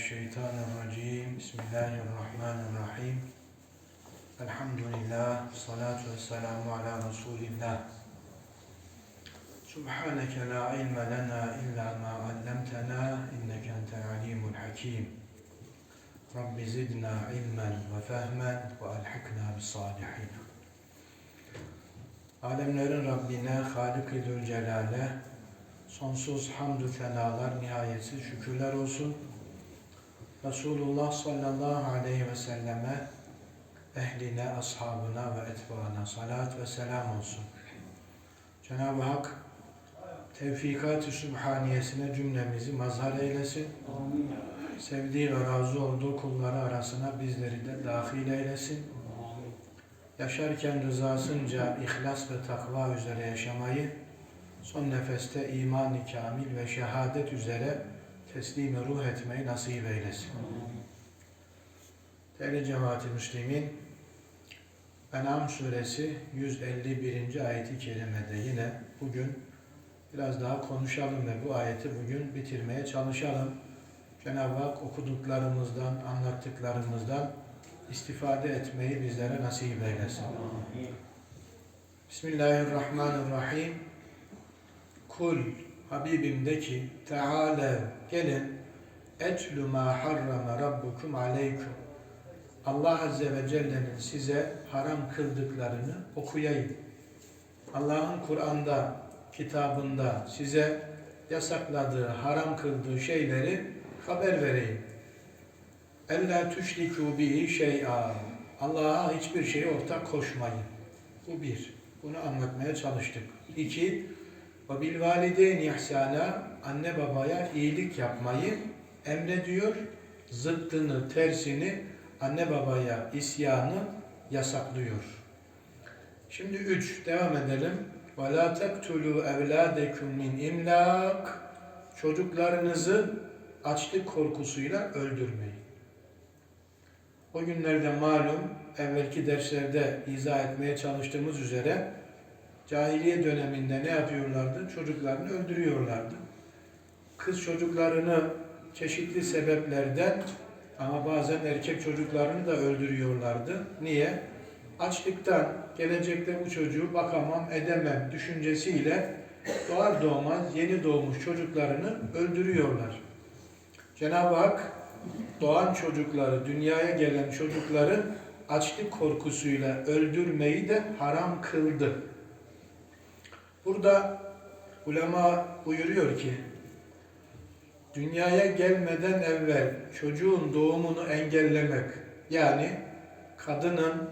Mineşşeytanirracim. Bismillahirrahmanirrahim. Elhamdülillah. Salatu ve selamu ala Resulillah. Subhaneke la ilme lena illa ma allamtena inneke entel alimul hakim. Rabbi zidna ilmen ve fehmen ve alhikna bis salihin. Alemlerin Rabbine, Halik-i Zülcelal'e sonsuz hamdü senalar, nihayetsiz şükürler olsun. Resulullah sallallahu aleyhi ve selleme, ehline, ashabına ve etbaına salat ve selam olsun. Cenab-ı Hak tevfikat-ı sübhaniyesine cümlemizi mazhar eylesin. Sevdiği ve razı olduğu kulları arasına bizleri de dahil eylesin. Yaşarken rızasınca ihlas ve takva üzere yaşamayı, son nefeste iman-ı kamil ve şehadet üzere teslim ruh etmeyi nasip eylesin. Değerli cemaat-i müslimin, En'am suresi 151. ayeti kerimede yine bugün biraz daha konuşalım ve bu ayeti bugün bitirmeye çalışalım. Cenab-ı Hak okuduklarımızdan, anlattıklarımızdan istifade etmeyi bizlere nasip eylesin. Bismillahirrahmanirrahim. Kul Habibim de ki Teala gelin etlü ma harrama rabbukum aleykum Allah Azze ve Celle'nin size haram kıldıklarını okuyayım. Allah'ın Kur'an'da, kitabında size yasakladığı, haram kıldığı şeyleri haber vereyim. Ella tüşriku bihi şey'a. Allah'a hiçbir şeye ortak koşmayın. Bu bir. Bunu anlatmaya çalıştık. İki, ve bil valideyni ihsana anne babaya iyilik yapmayı emrediyor. Zıttını, tersini anne babaya isyanı yasaklıyor. Şimdi üç, devam edelim. Ve la tektulu evladekum min imlak. Çocuklarınızı açlık korkusuyla öldürmeyin. O günlerde malum evvelki derslerde izah etmeye çalıştığımız üzere cahiliye döneminde ne yapıyorlardı? Çocuklarını öldürüyorlardı. Kız çocuklarını çeşitli sebeplerden ama bazen erkek çocuklarını da öldürüyorlardı. Niye? Açlıktan gelecekte bu çocuğu bakamam, edemem düşüncesiyle doğar doğmaz yeni doğmuş çocuklarını öldürüyorlar. Cenab-ı Hak doğan çocukları, dünyaya gelen çocukları açlık korkusuyla öldürmeyi de haram kıldı. Burada ulema buyuruyor ki, dünyaya gelmeden evvel çocuğun doğumunu engellemek, yani kadının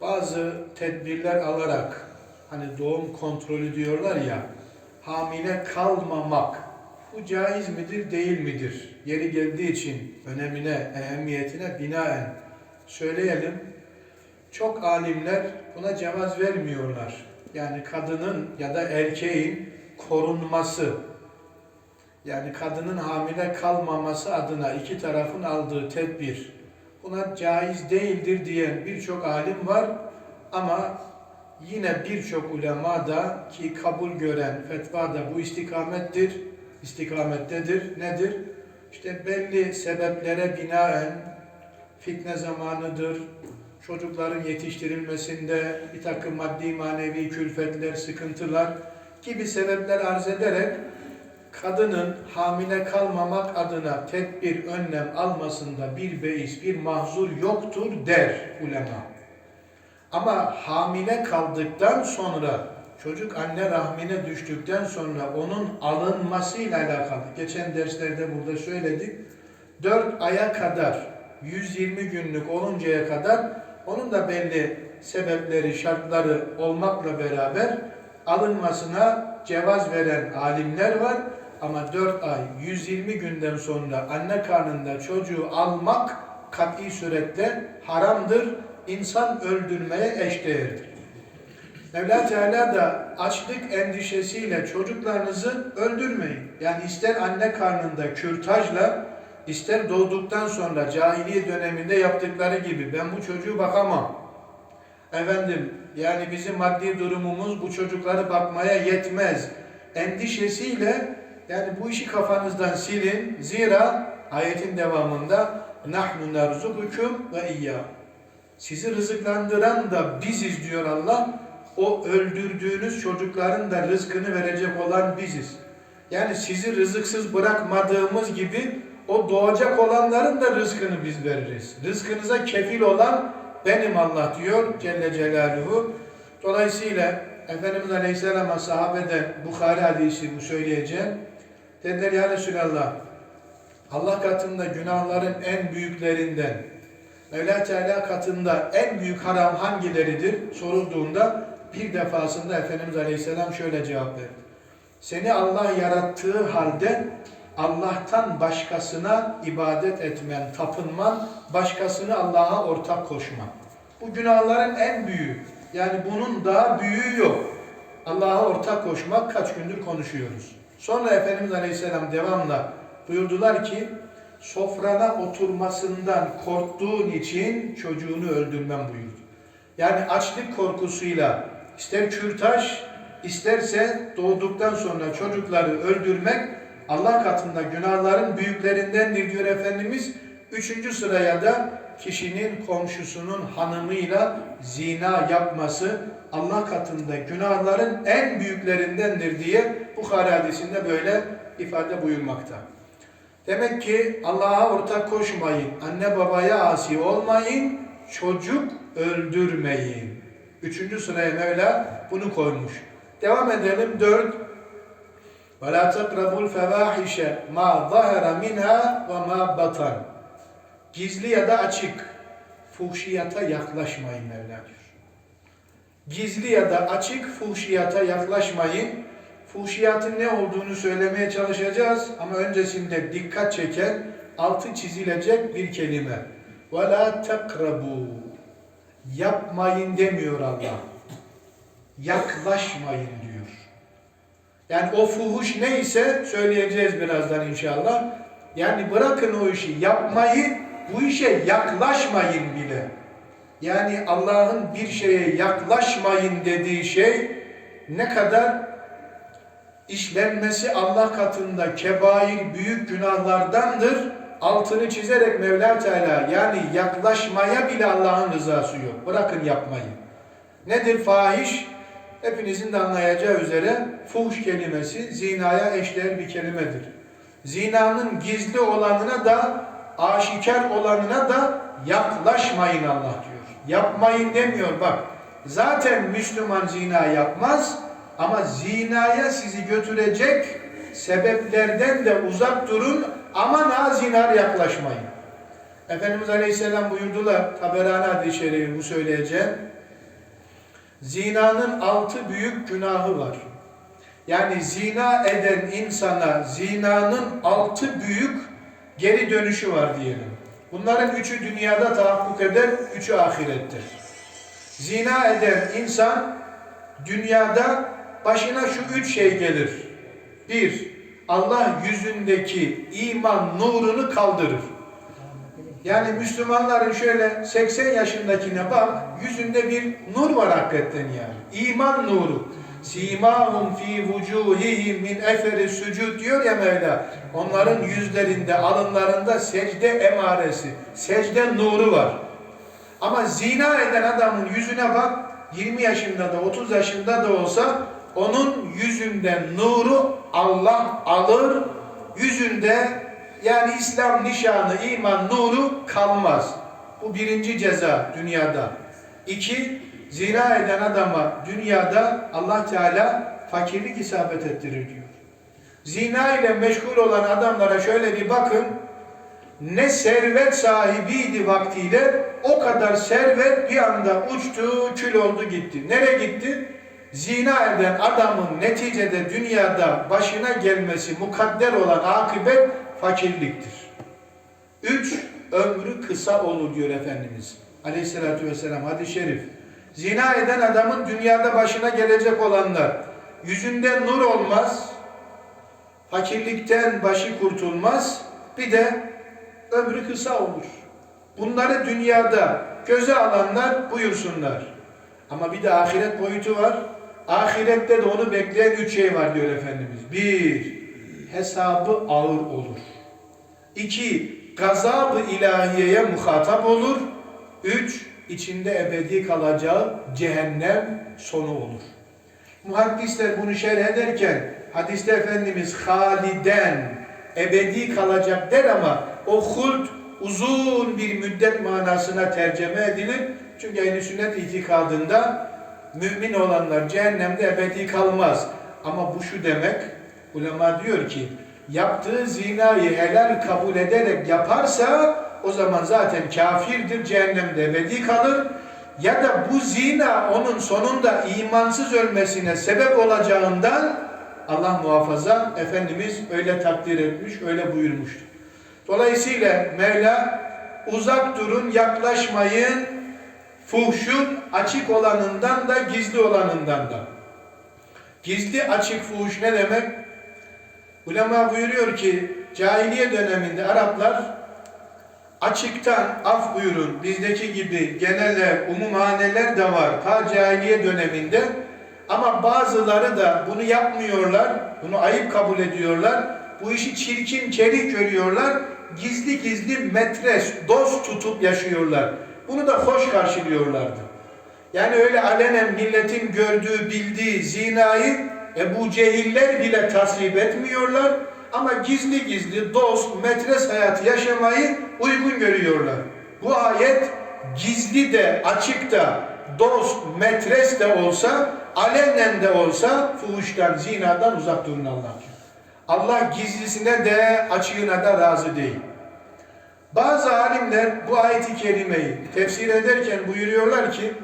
bazı tedbirler alarak, hani doğum kontrolü diyorlar ya, hamile kalmamak, bu caiz midir, değil midir? Yeri geldiği için önemine, ehemmiyetine binaen söyleyelim. Çok alimler buna cevaz vermiyorlar. Yani kadının ya da erkeğin korunması, yani kadının hamile kalmaması adına iki tarafın aldığı tedbir, buna caiz değildir diyen birçok alim var ama yine birçok ulema da ki kabul gören fetva da bu istikamettir, istikamettedir. Nedir? İşte belli sebeplere binaen fitne zamanıdır, çocukların yetiştirilmesinde bir takım maddi manevi külfetler, sıkıntılar gibi sebepler arz ederek kadının hamile kalmamak adına tedbir, önlem almasında bir beis, bir mahzur yoktur der ulema. Ama hamile kaldıktan sonra, çocuk anne rahmine düştükten sonra onun alınmasıyla alakalı, geçen derslerde burada söyledik, 4 aya kadar, 120 günlük oluncaya kadar onun da belli sebepleri, şartları olmakla beraber alınmasına cevaz veren alimler var. Ama 4 ay, 120 günden sonra anne karnında çocuğu almak kat'i surette haramdır. İnsan öldürmeye eşdeğerdir. Mevla Teala da açlık endişesiyle çocuklarınızı öldürmeyin. Yani ister anne karnında kürtajla, ister doğduktan sonra cahiliye döneminde yaptıkları gibi ben bu çocuğu bakamam. Efendim yani bizim maddi durumumuz bu çocukları bakmaya yetmez. Endişesiyle Yani bu işi kafanızdan silin. Zira ayetin devamında nahnu nerzukukum ve iyya. Sizi rızıklandıran da biziz diyor Allah. O öldürdüğünüz çocukların da rızkını verecek olan biziz. Yani sizi rızıksız bırakmadığımız gibi o doğacak olanların da rızkını biz veririz. Rızkınıza kefil olan benim Allah diyor Celle Celaluhu. Dolayısıyla Efendimiz Aleyhisselam'a sahabeden Bukhari hadisi bu söyleyeceğim. Dediler ya Resulallah Allah katında günahların en büyüklerinden Mevla Teala katında en büyük haram hangileridir sorulduğunda bir defasında Efendimiz Aleyhisselam şöyle cevap verdi. Seni Allah yarattığı halde Allah'tan başkasına ibadet etmen, tapınman, başkasını Allah'a ortak koşman. Bu günahların en büyüğü. Yani bunun daha büyüğü yok. Allah'a ortak koşmak kaç gündür konuşuyoruz. Sonra Efendimiz Aleyhisselam devamla buyurdular ki sofrana oturmasından korktuğun için çocuğunu öldürmem buyurdu. Yani açlık korkusuyla ister kürtaj isterse doğduktan sonra çocukları öldürmek Allah katında günahların büyüklerindendir diyor Efendimiz. Üçüncü sıraya da kişinin komşusunun hanımıyla zina yapması Allah katında günahların en büyüklerindendir diye Bukhari hadisinde böyle ifade buyurmakta. Demek ki Allah'a ortak koşmayın, anne babaya asi olmayın, çocuk öldürmeyin. Üçüncü sıraya Mevla bunu koymuş. Devam edelim. Dört. Ve la tekrabul fevahişe ma zahara minha ve ma batan. Gizli ya da açık fuhşiyata yaklaşmayın Mevla diyor. Gizli ya da açık fuhşiyata yaklaşmayın. Fuhşiyatın ne olduğunu söylemeye çalışacağız ama öncesinde dikkat çeken, altı çizilecek bir kelime. Ve la tekrabu. Yapmayın demiyor Allah. Yaklaşmayın diyor. Yani o fuhuş neyse söyleyeceğiz birazdan inşallah. Yani bırakın o işi yapmayı, bu işe yaklaşmayın bile. Yani Allah'ın bir şeye yaklaşmayın dediği şey ne kadar işlenmesi Allah katında kebair büyük günahlardandır. Altını çizerek Mevla Teala yani yaklaşmaya bile Allah'ın rızası yok. Bırakın yapmayı. Nedir fahiş? Hepinizin de anlayacağı üzere fuhş kelimesi zinaya eşdeğer bir kelimedir. Zinanın gizli olanına da aşikar olanına da yaklaşmayın Allah diyor. Yapmayın demiyor bak. Zaten Müslüman zina yapmaz ama zinaya sizi götürecek sebeplerden de uzak durun ama nazinar yaklaşmayın. Efendimiz Aleyhisselam buyurdular Taberani hadis-i bu söyleyeceğim. Zinanın altı büyük günahı var. Yani zina eden insana zinanın altı büyük geri dönüşü var diyelim. Bunların üçü dünyada tahakkuk eder, üçü ahirette. Zina eden insan dünyada başına şu üç şey gelir. Bir, Allah yüzündeki iman nurunu kaldırır. Yani Müslümanların şöyle 80 yaşındakine bak, yüzünde bir nur var hakikaten yani. İman nuru. Simahum fi vucuhihim min eferi sucud diyor ya Mevla. Onların yüzlerinde, alınlarında secde emaresi, secde nuru var. Ama zina eden adamın yüzüne bak, 20 yaşında da 30 yaşında da olsa onun yüzünden nuru Allah alır. Yüzünde yani İslam nişanı, iman nuru kalmaz. Bu birinci ceza dünyada. İki, zina eden adama dünyada Allah Teala fakirlik isabet ettirir diyor. Zina ile meşgul olan adamlara şöyle bir bakın. Ne servet sahibiydi vaktiyle o kadar servet bir anda uçtu, kül oldu gitti. Nereye gitti? Zina eden adamın neticede dünyada başına gelmesi mukadder olan akıbet fakirliktir. Üç, ömrü kısa olur diyor Efendimiz. Aleyhissalatü vesselam hadis-i şerif. Zina eden adamın dünyada başına gelecek olanlar yüzünde nur olmaz, fakirlikten başı kurtulmaz, bir de ömrü kısa olur. Bunları dünyada göze alanlar buyursunlar. Ama bir de ahiret boyutu var. Ahirette de onu bekleyen üç şey var diyor Efendimiz. Bir, hesabı ağır olur. İki, gazab-ı ilahiyeye muhatap olur. Üç, içinde ebedi kalacağı cehennem sonu olur. Muhaddisler bunu şerh ederken hadiste Efendimiz haliden ebedi kalacak der ama o hult uzun bir müddet manasına tercüme edilir. Çünkü ehl sünnet itikadında mümin olanlar cehennemde ebedi kalmaz. Ama bu şu demek, ulema diyor ki yaptığı zinayı helal kabul ederek yaparsa o zaman zaten kafirdir, cehennemde ebedi kalır. Ya da bu zina onun sonunda imansız ölmesine sebep olacağından Allah muhafaza Efendimiz öyle takdir etmiş, öyle buyurmuştur. Dolayısıyla Mevla uzak durun, yaklaşmayın, fuhşun açık olanından da gizli olanından da. Gizli açık fuhuş ne demek? Ulema buyuruyor ki cahiliye döneminde Araplar açıktan af buyurun bizdeki gibi geneller, umumhaneler de var ta cahiliye döneminde ama bazıları da bunu yapmıyorlar, bunu ayıp kabul ediyorlar, bu işi çirkin, çelik görüyorlar, gizli gizli metres, dost tutup yaşıyorlar. Bunu da hoş karşılıyorlardı. Yani öyle alenen milletin gördüğü, bildiği zinayı Ebu Cehiller bile tasvip etmiyorlar ama gizli gizli dost, metres hayatı yaşamayı uygun görüyorlar. Bu ayet gizli de, açık da, dost, metres de olsa, alenen de olsa fuhuştan, zinadan uzak durun Allah diyor. Allah gizlisine de açığına da razı değil. Bazı alimler bu ayeti kerimeyi tefsir ederken buyuruyorlar ki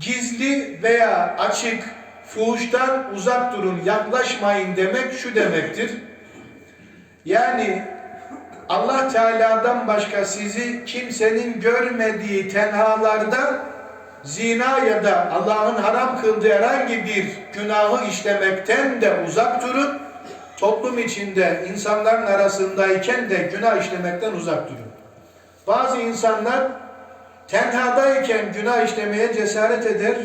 gizli veya açık fuhuştan uzak durun, yaklaşmayın demek şu demektir. Yani Allah Teala'dan başka sizi kimsenin görmediği tenhalarda zina ya da Allah'ın haram kıldığı herhangi bir günahı işlemekten de uzak durun. Toplum içinde insanların arasındayken de günah işlemekten uzak durun. Bazı insanlar tenhadayken günah işlemeye cesaret eder.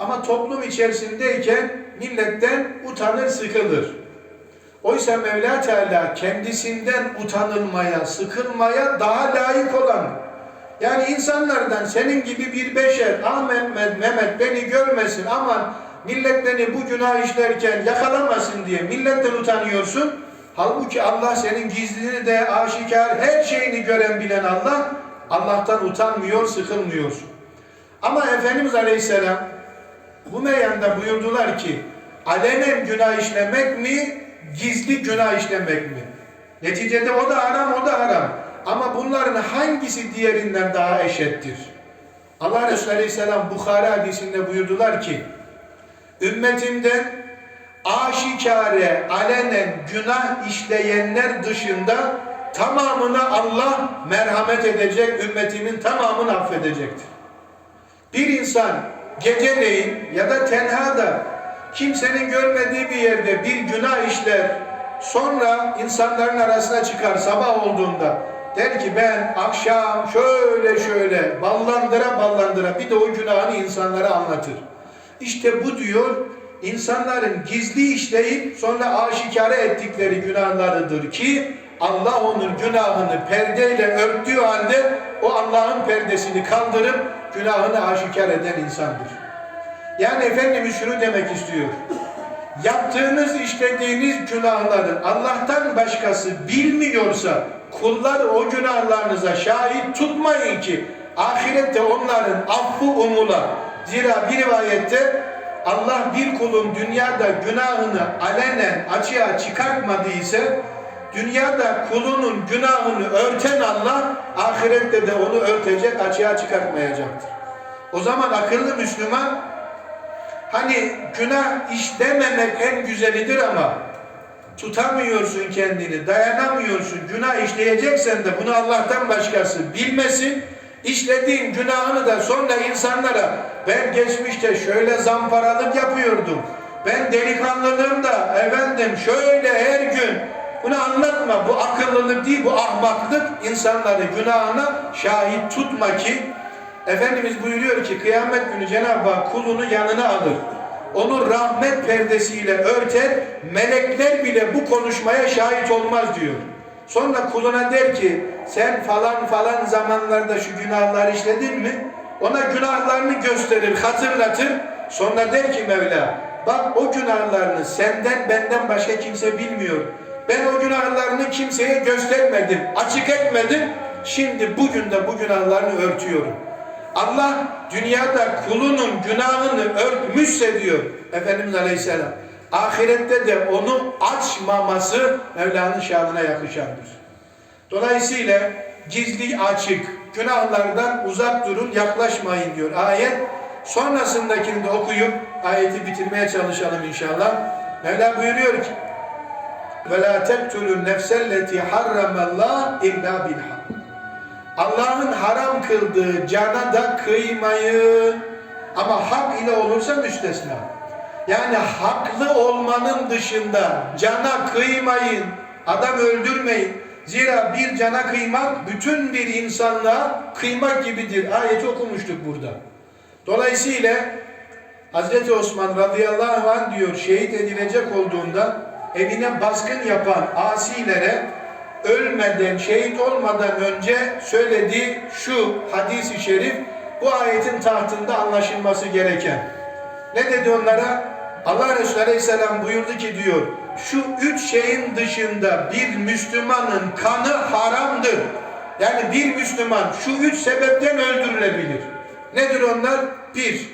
Ama toplum içerisindeyken milletten utanır, sıkılır. Oysa Mevla Teala kendisinden utanılmaya, sıkılmaya daha layık olan, yani insanlardan senin gibi bir beşer, Ahmet, Mehmet beni görmesin, aman millet beni bu günah işlerken yakalamasın diye milletten utanıyorsun. Halbuki Allah senin gizlini de aşikar her şeyini gören bilen Allah, Allah'tan utanmıyor, sıkılmıyorsun. Ama Efendimiz Aleyhisselam bu meyanda buyurdular ki alenen günah işlemek mi, gizli günah işlemek mi? Neticede o da haram, o da haram. Ama bunların hangisi diğerinden daha eşittir? Allah Resulü Aleyhisselam Bukhari hadisinde buyurdular ki ümmetimden aşikare, alenen günah işleyenler dışında tamamına Allah merhamet edecek, ümmetimin tamamını affedecektir. Bir insan geceleyin ya da tenhada kimsenin görmediği bir yerde bir günah işler, sonra insanların arasına çıkar sabah olduğunda der ki ben akşam şöyle şöyle ballandıra ballandıra bir de o günahını insanlara anlatır. İşte bu diyor insanların gizli işleyip sonra aşikare ettikleri günahlarıdır ki Allah onun günahını perdeyle örttüğü halde o Allah'ın perdesini kaldırıp günahını aşikar eden insandır. Yani Efendimiz şunu demek istiyor. Yaptığınız, işlediğiniz günahların Allah'tan başkası bilmiyorsa kullar o günahlarınıza şahit tutmayın ki ahirette onların affı umula. Zira bir rivayette Allah bir kulun dünyada günahını alenen açığa çıkartmadıysa dünyada kulunun günahını örten Allah ahirette de onu örtecek açığa çıkartmayacaktır. O zaman akıllı Müslüman hani günah işlememek en güzelidir ama tutamıyorsun kendini, dayanamıyorsun, günah işleyeceksen de bunu Allah'tan başkası bilmesin. İşlediğin günahını da sonra insanlara ben geçmişte şöyle zamparalık yapıyordum. Ben delikanlılığımda efendim şöyle her gün bunu anlatma. Bu akıllılık değil, bu ahmaklık. insanları günahına şahit tutma ki Efendimiz buyuruyor ki kıyamet günü Cenab-ı Hak kulunu yanına alır. onu rahmet perdesiyle örter, melekler bile bu konuşmaya şahit olmaz diyor. Sonra kuluna der ki sen falan falan zamanlarda şu günahları işledin mi? Ona günahlarını gösterir, hatırlatır. Sonra der ki Mevla bak o günahlarını senden benden başka kimse bilmiyor. Ben o günahlarını kimseye göstermedim, açık etmedim. Şimdi bugün de bu günahlarını örtüyorum. Allah dünyada kulunun günahını örtmüşse diyor Efendimiz Aleyhisselam. Ahirette de onu açmaması Mevla'nın şanına yakışandır. Dolayısıyla gizli açık günahlardan uzak durun yaklaşmayın diyor ayet. Sonrasındakini de okuyup ayeti bitirmeye çalışalım inşallah. Mevla buyuruyor ki ve la tektulun nefselleti harramallah illa bilha. Allah'ın haram kıldığı cana da kıymayı ama hak ile olursa müstesna. Yani haklı olmanın dışında cana kıymayın, adam öldürmeyin. Zira bir cana kıymak bütün bir insanla kıymak gibidir. Ayeti okumuştuk burada. Dolayısıyla Hazreti Osman radıyallahu anh diyor şehit edilecek olduğunda evine baskın yapan asilere ölmeden, şehit olmadan önce söylediği şu hadisi şerif bu ayetin tahtında anlaşılması gereken. Ne dedi onlara? Allah Resulü Aleyhisselam buyurdu ki diyor şu üç şeyin dışında bir Müslümanın kanı haramdır. Yani bir Müslüman şu üç sebepten öldürülebilir. Nedir onlar? Bir,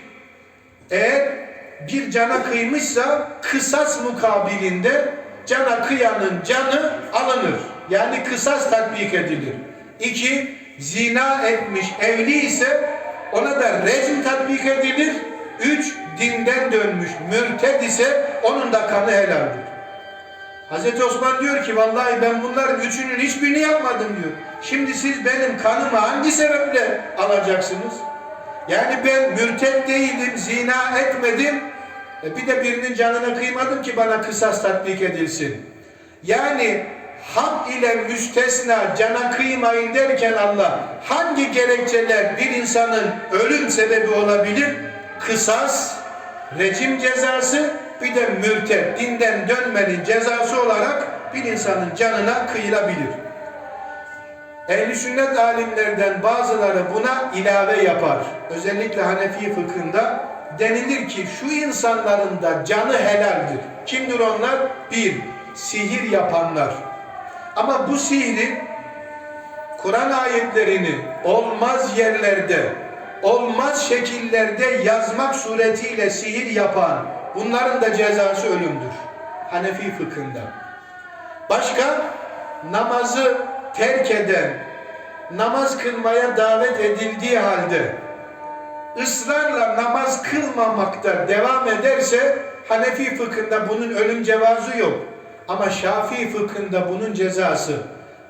eğer bir cana kıymışsa kısas mukabilinde cana kıyanın canı alınır. Yani kısas tatbik edilir. İki, zina etmiş evli ise ona da rejim tatbik edilir. Üç, dinden dönmüş mürted ise onun da kanı helaldir. Hazreti Osman diyor ki vallahi ben bunların üçünün hiçbirini yapmadım diyor. Şimdi siz benim kanımı hangi sebeple alacaksınız? Yani ben mürted değildim, zina etmedim. E bir de birinin canına kıymadım ki bana kısas tatbik edilsin. Yani hak ile müstesna cana kıymayın derken Allah hangi gerekçeler bir insanın ölüm sebebi olabilir? Kısas, rejim cezası bir de mürted, dinden dönmenin cezası olarak bir insanın canına kıyılabilir. Ehli sünnet alimlerden bazıları buna ilave yapar. Özellikle Hanefi fıkhında denilir ki şu insanların da canı helaldir. Kimdir onlar? Bir, sihir yapanlar. Ama bu sihri Kur'an ayetlerini olmaz yerlerde, olmaz şekillerde yazmak suretiyle sihir yapan bunların da cezası ölümdür. Hanefi fıkhında. Başka namazı terk eden, namaz kılmaya davet edildiği halde ısrarla namaz kılmamakta devam ederse Hanefi fıkhında bunun ölüm cevazı yok. Ama Şafii fıkhında bunun cezası.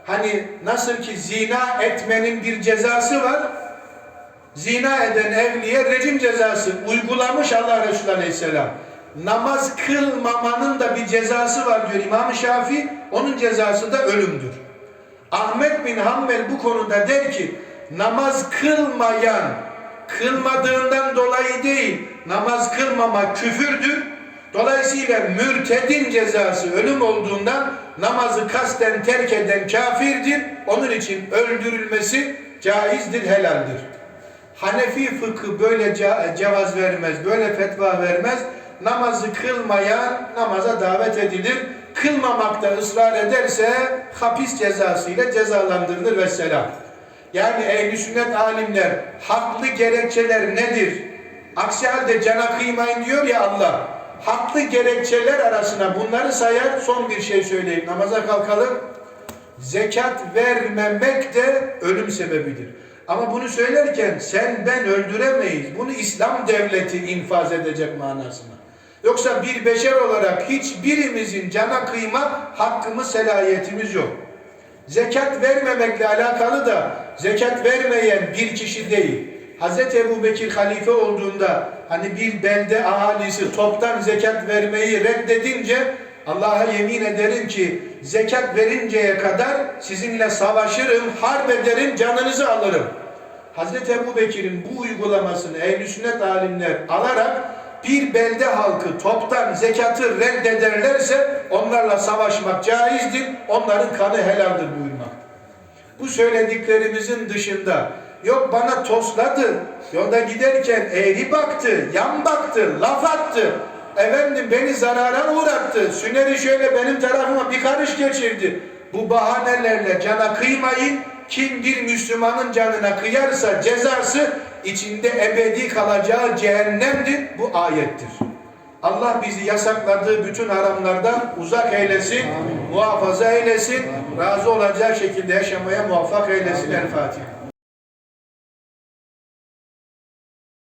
Hani nasıl ki zina etmenin bir cezası var. Zina eden evliye rejim cezası uygulamış Allah Resulü Aleyhisselam. Namaz kılmamanın da bir cezası var diyor İmam-ı Şafii. Onun cezası da ölümdür. Ahmet bin Hanbel bu konuda der ki namaz kılmayan kılmadığından dolayı değil namaz kılmamak küfürdür. Dolayısıyla mürtedin cezası ölüm olduğundan namazı kasten terk eden kafirdir. Onun için öldürülmesi caizdir, helaldir. Hanefi fıkı böyle cevaz vermez, böyle fetva vermez. Namazı kılmayan namaza davet edilir. Kılmamakta ısrar ederse hapis cezası ile cezalandırılır ve selam. Yani ehli sünnet alimler haklı gerekçeler nedir? Aksi halde cana kıymayın diyor ya Allah. Haklı gerekçeler arasına bunları sayar. Son bir şey söyleyeyim. Namaza kalkalım. Zekat vermemek de ölüm sebebidir. Ama bunu söylerken sen ben öldüremeyiz. Bunu İslam devleti infaz edecek manasına. Yoksa bir beşer olarak hiçbirimizin cana kıyma hakkımız, selahiyetimiz yok. Zekat vermemekle alakalı da zekat vermeyen bir kişi değil. Hz. Ebu Bekir halife olduğunda hani bir belde ahalisi toptan zekat vermeyi reddedince Allah'a yemin ederim ki zekat verinceye kadar sizinle savaşırım, harp ederim, canınızı alırım. Hz. Ebu Bekir'in bu uygulamasını ehl sünnet alimler alarak bir belde halkı toptan zekatı reddederlerse onlarla savaşmak caizdir. Onların kanı helaldir buyurmak. Bu söylediklerimizin dışında yok bana tosladı, yolda giderken eğri baktı, yan baktı, laf attı. Efendim beni zarara uğrattı. Süneri şöyle benim tarafıma bir karış geçirdi. Bu bahanelerle cana kıymayın. Kim bir Müslümanın canına kıyarsa cezası içinde ebedi kalacağı cehennemdir. Bu ayettir. Allah bizi yasakladığı bütün haramlardan uzak eylesin, muhafaza eylesin, razı olacağı şekilde yaşamaya muvaffak eylesin. El Fatiha.